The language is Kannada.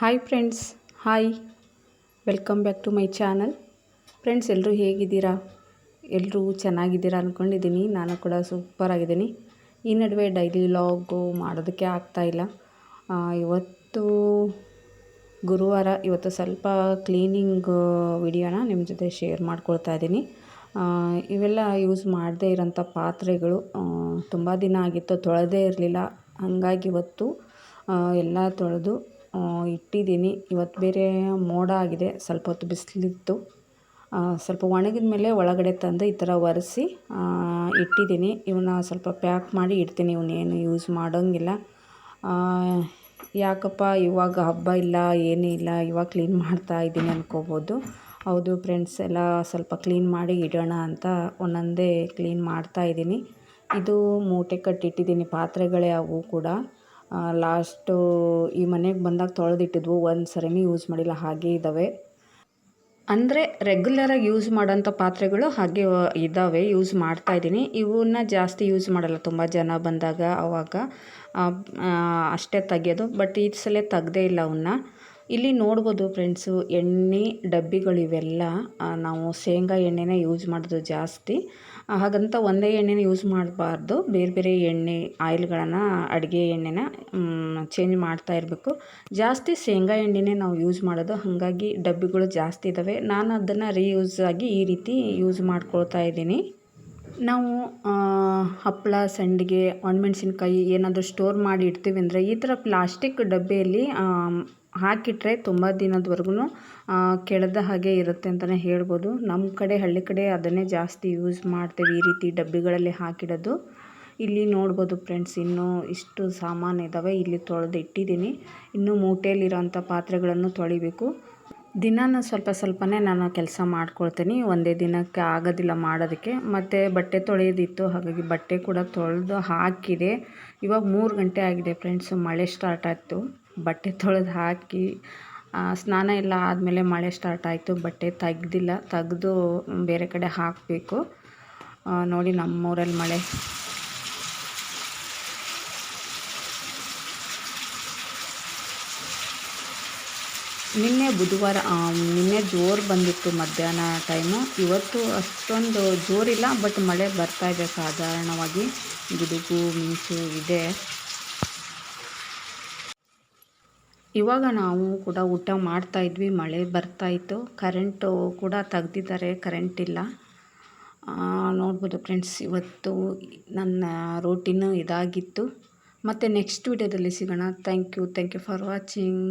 Hi friends hi welcome back to my channel friends ಎಲ್ಲರೂ ಹೇಗಿದ್ದೀರಾ? ಎಲ್ಲರೂ ಚೆನ್ನಾಗಿದ್ದೀರಾ ಅಂದ್ಕೊಂಡಿದ್ದೀನಿ ನಾನು ಕೂಡ ಸೂಪರ್ ಆಗಿದ್ದೀನಿ. ಈ ನಡುವೆ ಡೈಲಿ ವ್ಲಾಗು ಮಾಡೋದಕ್ಕೆ ಆಗ್ತಾಯಿಲ್ಲ ಇವತ್ತು ಗುರುವಾರ, ಇವತ್ತು ಸ್ವಲ್ಪ ಕ್ಲೀನಿಂಗ್ ವಿಡಿಯೋನ ನಿಮ್ಮ ಜೊತೆ ಶೇರ್ ಮಾಡ್ಕೊಳ್ತಾ ಇದ್ದೀನಿ. ಇವೆಲ್ಲ ಯೂಸ್ ಮಾಡದೇ ಇರೋಂಥ ಪಾತ್ರೆಗಳು ತುಂಬ ದಿನ ಆಗಿತ್ತು, ತೊಳೆದೇ ಇರಲಿಲ್ಲ. ಹಾಗಾಗಿ ಇವತ್ತು ಎಲ್ಲ ತೊಳೆದು ಇಟ್ಟಿದ್ದೀನಿ. ಇವತ್ತು ಬೇರೆ ಮೋಡ ಆಗಿದೆ. ಸ್ವಲ್ಪ ಹೊತ್ತು ಬಿಸಿಲಿತ್ತು. ಸ್ವಲ್ಪ ಒಣಗಿದ ಮೇಲೆ ಒಳಗಡೆ ತಂದು ಈ ಥರ ಒರೆಸಿ ಇಟ್ಟಿದ್ದೀನಿ. ಇವನ್ನ ಸ್ವಲ್ಪ ಪ್ಯಾಕ್ ಮಾಡಿ ಇಡ್ತೀನಿ. ಇವನ್ನೇನು ಯೂಸ್ ಮಾಡೋಂಗಿಲ್ಲ. ಯಾಕಪ್ಪ, ಇವಾಗ ಹಬ್ಬ ಇಲ್ಲ, ಏನೂ ಇಲ್ಲ, ಇವಾಗ ಕ್ಲೀನ್ ಮಾಡ್ತಾ ಇದ್ದೀನಿ ಅನ್ಕೋಬೋದು. ಹೌದು, ಫ್ರೆಂಡ್ಸ್, ಎಲ್ಲ ಸ್ವಲ್ಪ ಕ್ಲೀನ್ ಮಾಡಿ ಇಡೋಣ ಅಂತ ಒಂದೊಂದೇ ಕ್ಲೀನ್ ಮಾಡ್ತಾ ಇದ್ದೀನಿ. ಇದು ಮೂಟೆ ಕಟ್ಟಿಟ್ಟಿದ್ದೀನಿ, ಪಾತ್ರೆಗಳೇ ಅವು ಕೂಡ. ಲಾಸ್ಟು ಈ ಮನೆಗೆ ಬಂದಾಗ ತೊಳೆದಿಟ್ಟಿದ್ವು ಒಂದು ಸರಿನೂ ಯೂಸ್ ಮಾಡಿಲ್ಲ ಹಾಗೇ ಇದ್ದಾವೆ ಅಂದರೆ ರೆಗ್ಯುಲರಾಗಿ ಯೂಸ್ ಮಾಡೋಂಥ ಪಾತ್ರೆಗಳು ಹಾಗೆ ಇದ್ದಾವೆ ಯೂಸ್ ಮಾಡ್ತಾ ಇದ್ದೀನಿ. ಇವನ್ನ ಜಾಸ್ತಿ ಯೂಸ್ ಮಾಡಲ್ಲ ತುಂಬ ಜನ ಬಂದಾಗ ಅವಾಗ. ಆ, ಆ, ಅಷ್ಟೇ ತೆಗೆಯೋದು ಬಟ್ ಈ ಸಲ ತೆಗ್ದೇ ಇಲ್ಲ ಅವನ್ನ ಇಲ್ಲಿ ನೋಡ್ಬೋದು ಫ್ರೆಂಡ್ಸು ಎಣ್ಣೆ ಡಬ್ಬಿಗಳು ಇವೆಲ್ಲ ನಾವು ಶೇಂಗಾ ಎಣ್ಣೆನೇ ಯೂಸ್ ಮಾಡೋದು ಜಾಸ್ತಿ. ಹಾಗಂತ ಒಂದೇ ಎಣ್ಣೆನ ಯೂಸ್ ಮಾಡಬಾರ್ದು. ಬೇರೆ ಬೇರೆ ಎಣ್ಣೆ, ಆಯಿಲ್ಗಳನ್ನು, ಅಡುಗೆ ಎಣ್ಣೆನ ಚೇಂಜ್ ಮಾಡ್ತಾ ಇರಬೇಕು. ಜಾಸ್ತಿ ಶೇಂಗಾ ಎಣ್ಣೆನೇ ನಾವು ಯೂಸ್ ಮಾಡೋದು. ಹಾಗಾಗಿ ಡಬ್ಬಿಗಳು ಜಾಸ್ತಿ ಇದ್ದಾವೆ ನಾನು ಅದನ್ನು ರೀಯೂಸ್ ಆಗಿ ಈ ರೀತಿ ಯೂಸ್ ಮಾಡ್ಕೊಳ್ತಾ ಇದ್ದೀನಿ. ನಾವು ಹಪ್ಪಳ ಸಂಡಿಗೆ, ಒಣಮೆಣ್ಸಿನ್ಕಾಯಿ ಏನಾದರೂ ಸ್ಟೋರ್ ಮಾಡಿ ಇಡ್ತೀವಿ ಅಂದರೆ ಈ ಥರ ಪ್ಲಾಸ್ಟಿಕ್ ಡಬ್ಬಿಯಲ್ಲಿ ಹಾಕಿಟ್ರೆ ತುಂಬ ದಿನದವರೆಗೂ ಕೆಡದ ಹಾಗೆ ಇರುತ್ತೆ ಅಂತಲೇ ಹೇಳ್ಬೋದು. ನಮ್ಮ ಕಡೆ, ಹಳ್ಳಿ ಕಡೆ ಅದನ್ನೇ ಜಾಸ್ತಿ ಯೂಸ್ ಮಾಡ್ತೀವಿ ಈ ರೀತಿ ಡಬ್ಬಿಗಳಲ್ಲಿ ಹಾಕಿಡೋದು. ಇಲ್ಲಿ ನೋಡ್ಬೋದು ಫ್ರೆಂಡ್ಸ್ ಇನ್ನೂ ಇಷ್ಟು ಸಾಮಾನು ಇದ್ದಾವೆ ಇಲ್ಲಿ ತೊಳೆದು ಇಟ್ಟಿದ್ದೀನಿ. ಇನ್ನೂ ಮೂಟೆಯಲ್ಲಿರೋಂಥ ಪಾತ್ರೆಗಳನ್ನು ತೊಳಿಬೇಕು. ದಿನಾನ ಸ್ವಲ್ಪ ಸ್ವಲ್ಪನೇ ನಾನು ಕೆಲಸ ಮಾಡ್ಕೊಳ್ತೀನಿ. ಒಂದೇ ದಿನಕ್ಕೆ ಆಗೋದಿಲ್ಲ ಮಾಡೋದಕ್ಕೆ. ಮತ್ತು ಬಟ್ಟೆ ತೊಳೆಯೋದಿತ್ತು, ಹಾಗಾಗಿ ಬಟ್ಟೆ ಕೂಡ ತೊಳೆದು ಹಾಕಿದೆ. ಇವಾಗ ಮೂರು ಗಂಟೆ ಆಗಿದೆ ಫ್ರೆಂಡ್ಸು ಮಳೆ ಸ್ಟಾರ್ಟ್ ಆಯಿತು. ಬಟ್ಟೆ ತೊಳೆದು ಹಾಕಿ ಸ್ನಾನ ಎಲ್ಲ ಆದಮೇಲೆ ಮಳೆ ಸ್ಟಾರ್ಟ್ ಆಯಿತು. ಬಟ್ಟೆ ತೆಗ್ದಿಲ್ಲ, ತೆಗ್ದು ಬೇರೆ ಕಡೆ ಹಾಕಬೇಕು. ನೋಡಿ ನಮ್ಮೂರಲ್ಲಿ ಮಳೆ. ನಿನ್ನೆ ಬುಧವಾರ ನಿನ್ನೆ ಜೋರು ಬಂದಿತ್ತು ಮಧ್ಯಾಹ್ನ ಟೈಮು ಇವತ್ತು ಅಷ್ಟೊಂದು ಜೋರಿಲ್ಲ ಬಟ್ ಮಳೆ ಬರ್ತಾ ಇದೆ ಸಾಧಾರಣವಾಗಿ. ಗುಡುಗು, ಮಿಂಚು ಇದೆ. ಇವಾಗ ನಾವು ಕೂಡ ಊಟ ಮಾಡ್ತಾ ಇದ್ವಿ, ಮಳೆ ಬರ್ತಾ ಇತ್ತು ಕರೆಂಟು ಕೂಡ ತೆಗ್ದಿದ್ದಾರೆ ಕರೆಂಟ್ ಇಲ್ಲ. ನೋಡ್ಬೋದು ಫ್ರೆಂಡ್ಸ್ ಇವತ್ತು ನನ್ನ ರೂಟೀನು ಇದಾಗಿತ್ತು. ಮತ್ತು ನೆಕ್ಸ್ಟ್ ವಿಡಿಯೋದಲ್ಲಿ ಸಿಗೋಣ. Thank you thank you for watching